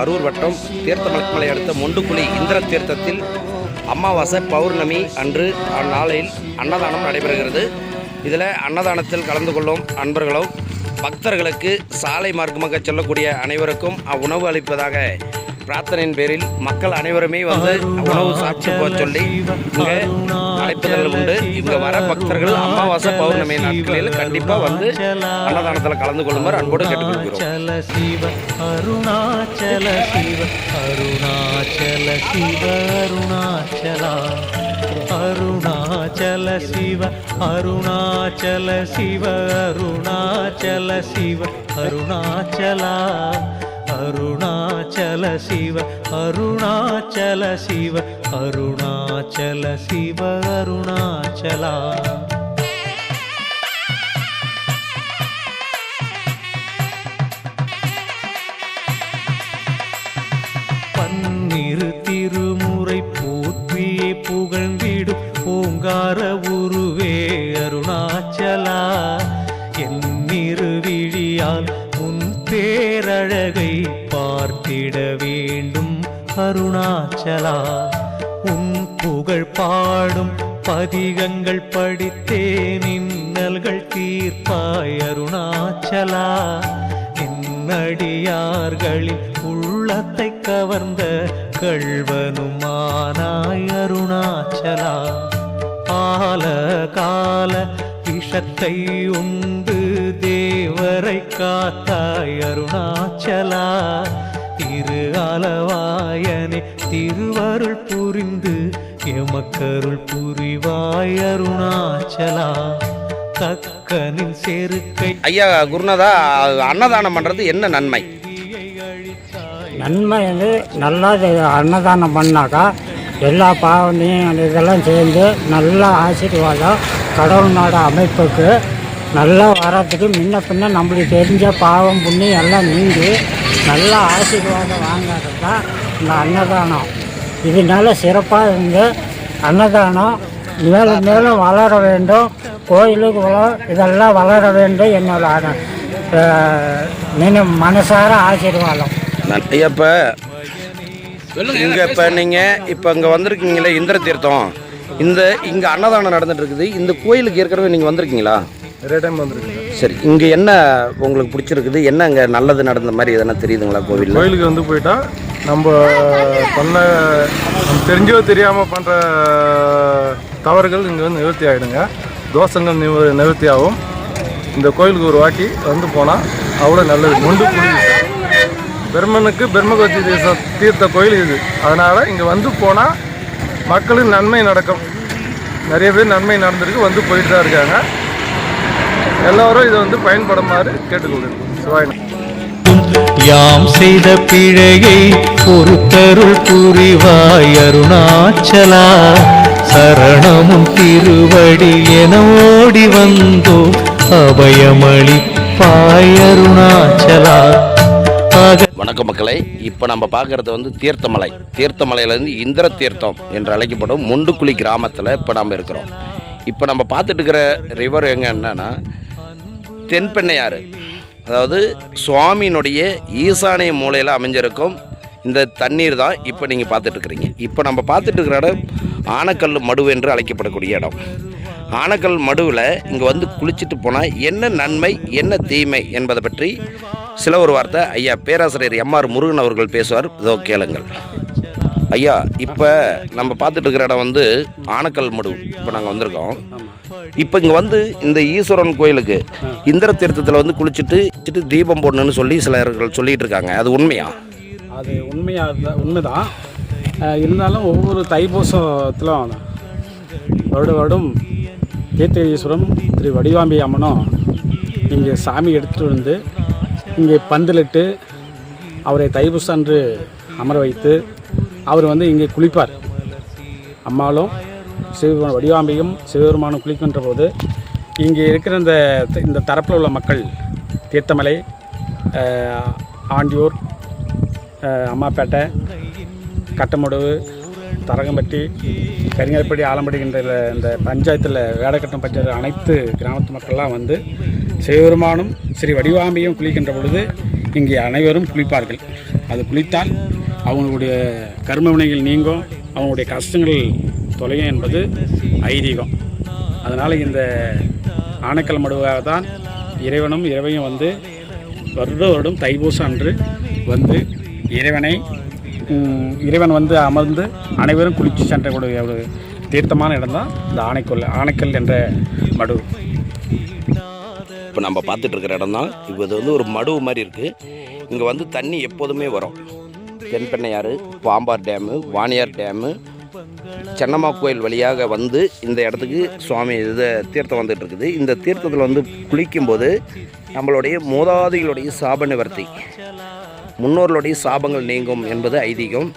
அரூர் வட்டம் தீர்த்தமலை அடுத்த மொண்டுக்குழி இந்திர தீர்த்தத்தில் அமாவாசை பௌர்ணமி அன்று அந்நாளில் அன்னதானம் நடைபெறுகிறது. இதில் அன்னதானத்தில் கலந்து கொள்ளும் அன்பர்களும் பக்தர்களுக்கு சாலை மார்க்கமாக செல்லக்கூடிய அனைவருக்கும் உணவு அளிப்பதாக பிரார்த்தனையின் பேரில் மக்கள் அனைவருமே வந்து உணவு சாட்சி போக சொல்லி இங்கே அழைப்புதல் உண்டு இங்கே வர பக்தர்கள் அமாவாசை பௌர்ணமி நாட்களில் கண்டிப்பாக வந்து அன்னதானத்தில் கலந்து கொள்ளுமாறு அன்போடு கேட்டுக்கொள்கிறோம் அருணாச்சல சிவ அருணாச்சல சிவ அருணாச்சல சிவ அருணாச்சலா அருணா அருணாச்சல சிவ அருணாச்சல சிவ அருணாச்சல சிவ அருணாச்சலா. பன்னிரு திருமுறை போற்றியே புகழ்ந்திடும் பூங்கார உருவே அருணாச்சலா. என் நிறுவிழியால் உன் பேரழகை பார்த்திட வேண்டும் அருணாச்சலா. உன் புகழ் பாடும் பதிகங்கள் படித்தே நின்னல்கள் தீர்ப்பாய் அருணாச்சலா. என்னடியார்களின் உள்ளத்தை கவர்ந்த கள்வனுமானாய் அருணாச்சலா. கால கால விஷத்தை உண்டு தேவரை காத்தாய் அருணாச்சலா திரு ஆலவாயனே திருவருள் புரிந்து எமக்கருள் புரிவாய் அருணாச்சலா. தக்கனின் செருக்கை ஐயா குருநாதா அன்னதானம் பண்ணுறது என்ன நன்மை? நன்மை வந்து நல்லா அன்னதானம் பண்ணாக்கா எல்லா பாவனையும் இதெல்லாம் சேர்ந்து நல்ல ஆசீர்வாதம் கடவுளோட அமைப்புக்கு நல்லா வரத்துக்கு முன்ன பின்ன நம்மளுக்கு தெரிஞ்ச பாவம் புண்ணியம் எல்லாம் நீங்கி நல்ல ஆசீர்வாதம் வாங்கிறது தான் இந்த அன்னதானம். இதனால சிறப்பாக இருந்து அன்னதானம் மேலும் மேலும் வளர வேண்டும். கோயிலுக்கு வள இதெல்லாம் வளர வேண்டும் என்னோட நினை மனசார ஆசீர்வாதம். இப்போ இங்கே இப்போ நீங்கள் இப்போ இங்கே வந்திருக்கீங்களே இந்திர தீர்த்தம். இந்த இங்கே அன்னதானம் நடந்துட்டு இருக்குது. இந்த கோயிலுக்கு ஏற்கனவே நீங்கள் வந்திருக்கீங்களா? நிறைய டைம் வந்துருக்கு சரி. இங்கே என்ன உங்களுக்கு பிடிச்சிருக்குது? என்ன இங்கே நல்லது நடந்த மாதிரி எதனா தெரியுதுங்களா கோவிலில்? கோயிலுக்கு வந்து போயிட்டா நம்ம பண்ண தெரிஞ்சோ தெரியாமல் பண்ணுற தவறுகள் இங்கே வந்து நிவர்த்தி ஆகிடுங்க தோஷங்கள் நிவ நிவர்த்தி ஆகும். இந்த கோயிலுக்கு ஒரு வாட்டி வந்து போனால் அவ்வளோ நல்லது. முண்டு பெருமனுக்கு பெருமகோத்தி தீர்த்த தீர்த்த கோயில் இது. அதனால் இங்கே வந்து போனால் மக்களுக்கு நன்மை நடக்கும். நிறைய பேர் நன்மை நடந்திருக்கு வந்து போயிட்டு தான் இருக்காங்க. எல்லோரும் இதை வந்து பயன்படுமாறு கேட்டுக்கொள்கிறேன் சிவாயினம் யாம் செய்த பிழையை பொறுத்தருள் புரிவாய் அருணாச்சலா. சரணமும் திருவடி என ஓடி வந்தோ அபயமளிப்பாய் அருணாச்சலா. அக வணக்கம் மக்களே இப்போ நம்ம பார்க்குறது வந்து தீர்த்தமலை. தீர்த்தமலையிலேருந்து இந்திர தீர்த்தம் என்று அழைக்கப்படும் முண்டுக்குழி கிராமத்தில் இப்போ நம்ம இருக்கிறோம். இப்போ நம்ம பார்த்துட்டு இருக்கிற ரிவர் எங்கே என்னன்னா தென்பெண்ணையாறு. அதாவது சுவாமியினுடைய ஈசானிய மூலையில் அமைஞ்சிருக்கும் இந்த தண்ணீர் தான் இப்போ நீங்கள் பார்த்துட்ருக்குறீங்க இப்போ நம்ம பார்த்துட்டு இருக்கிற இடம் ஆனக்கல் மடு என்று அழைக்கப்படக்கூடிய இடம். ஆனக்கல் மடுவில் இங்கே வந்து குளிச்சுட்டு போனால் என்ன நன்மை என்ன தீமை என்பதை பற்றி சில ஒரு வார்த்தை ஐயா பேராசிரியர் எம்ஆர் முருகன் அவர்கள் பேசுவார். இதோ கேளுங்கள். ஐயா இப்போ நம்ம பார்த்துட்டு இருக்கிற இடம் வந்து ஆனக்கல் மடு. இப்போ நாங்கள் வந்திருக்கோம். இப்போ இங்கே வந்து இந்த ஈஸ்வரன் கோயிலுக்கு இந்திர தீர்த்தத்தில் வந்து குளிச்சுட்டு தீபம் போடணும்னு சொல்லி சிலர்கள் சொல்லிட்டு இருக்காங்க அது உண்மையா? அது உண்மையாக உண்மைதான். இருந்தாலும் ஒவ்வொரு தைப்பூசத்திலும் வருட வருடம் தீர்த்தீஸ்வரம் திரு வடிவாம்பி அம்மனும் இங்கே சாமி எடுத்துகிட்டு வந்து இங்கே பந்தலிட்டு அவரை தைப்பூசம் அமர வைத்து அவர் வந்து இங்கே குளிப்பார். அம்மாளும் சிவபெருமான் வடிவாம்பியும் சிவபெருமானும் குளிக்கின்ற போது இங்கே இருக்கிற இந்த இந்த தரப்பில் உள்ள மக்கள் தீர்த்தமலை ஆண்டியூர் அம்மாப்பேட்டை கட்டமுடவு தரகம்பட்டி கரிங்கல்பட்டி ஆலம்படிகின்ற இந்த- இந்த பஞ்சாயத்தில் வேடக்கட்டம் பஞ்சாயத்து அனைத்து கிராமத்து மக்கள்லாம் வந்து சிவபெருமானும் ஸ்ரீ வடிவாம்பியும் குளிக்கின்ற பொழுது இங்கே அனைவரும் குளிப்பார்கள். அது குளித்தால் அவங்களுடைய கர்ம வினைகள் நீங்கும் அவங்களுடைய கஷ்டங்கள் தொலையும் என்பது ஐதீகம். அதனால் இந்த ஆனைக்கல் மடுவாக தான் இறைவனும் இறைவையும் வந்து வருட வருடம் தைப்பூசம் அன்று வந்து இறைவனை இறைவன் வந்து அமர்ந்து அனைவரும் குளித்து சென்றக்கூடிய ஒரு தீர்த்தமான இடம்தான் இந்த ஆணைக்கல் ஆனைக்கல் என்ற மடு. இப்போ நம்ம பார்த்துட்டு இருக்கிற இடம் தான் இப்போ இது வந்து ஒரு மடுவு மாதிரி இருக்குது இங்கே வந்து தண்ணி எப்போதுமே வரும். தென்பெண்ணையாறு பாம்பார் டேமு வாணியார் டேமு சென்னம்மா கோயில் வழியாக வந்து இந்த இடத்துக்கு சுவாமி இது தீர்த்தம் வந்துட்டு இருக்குது. இந்த தீர்த்தத்தில் வந்து குளிக்கும்போது நம்மளுடைய மூதாதிகளுடைய சாப நிவர்த்தி முன்னோர்களுடைய சாபங்கள் நீங்கும் என்பது ஐதீகம்.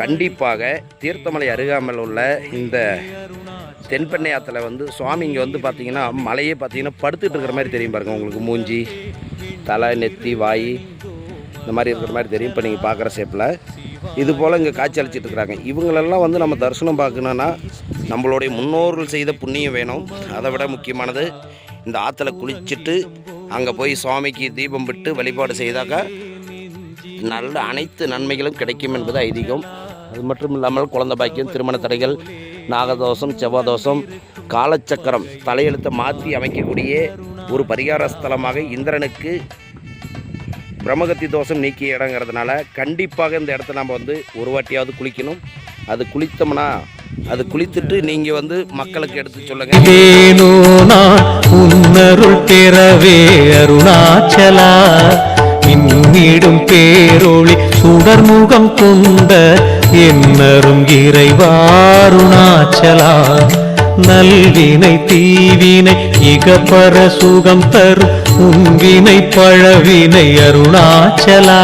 கண்டிப்பாக தீர்த்தமலை அருகாமல் உள்ள இந்த தென்பெண்ணை ஆற்றுல வந்து சுவாமி இங்கே வந்து பார்த்தீங்கன்னா மலையே பார்த்தீங்கன்னா படுத்துட்டு இருக்கிற மாதிரி தெரியும் பாருங்க. உங்களுக்கு மூஞ்சி தலை நெத்தி வாய் இந்த மாதிரி இருக்கிற மாதிரி தெரியும். இப்போ நீங்கள் பார்க்குற ஷேப்பில் இது போல் இங்கே காட்சி அளிச்சிட்டு இருக்கிறாங்க. இவங்களெல்லாம் வந்து நம்ம தரிசனம் பார்க்கணுன்னா நம்மளுடைய முன்னோர்கள் செய்த புண்ணியம் வேணும். அதை விட முக்கியமானது இந்த ஆற்றுல குளிச்சுட்டு அங்கே போய் சுவாமிக்கு தீபம் விட்டு வழிபாடு செய்தாக்கா நல்ல அனைத்து நன்மைகளும் கிடைக்கும் என்பது ஐதீகம். அது மட்டும் இல்லாமல் குழந்தை பாக்கியம் திருமண தடைகள் நாகதோஷம் செவ்வாதோஷம் காலச்சக்கரம் தலையெழுத்தை மாற்றி அமைக்கக்கூடிய ஒரு பரிகார ஸ்தலமாக இந்திரனுக்கு பிரம்மகத்தி தோஷம் நீக்கிய இடங்கிறதுனால கண்டிப்பாக இந்த இடத்த நம்ம வந்து ஒரு வாட்டியாவது குளிக்கணும். அது குளித்தோம்னா அது குளித்துட்டு நீங்கள் வந்து மக்களுக்கு எடுத்து சொல்லுங்கள் தேனோ உன்னருள் பெறவே அருணாச்சலா. இன்னிடும் பேரொளி சுடர்முகம் கொண்ட என்னரும் இறைவாருணாச்சலா நல்வினை தீவினை இகப்பர சுகம் தரும் உன்வினை பழவினை அருணாச்சலா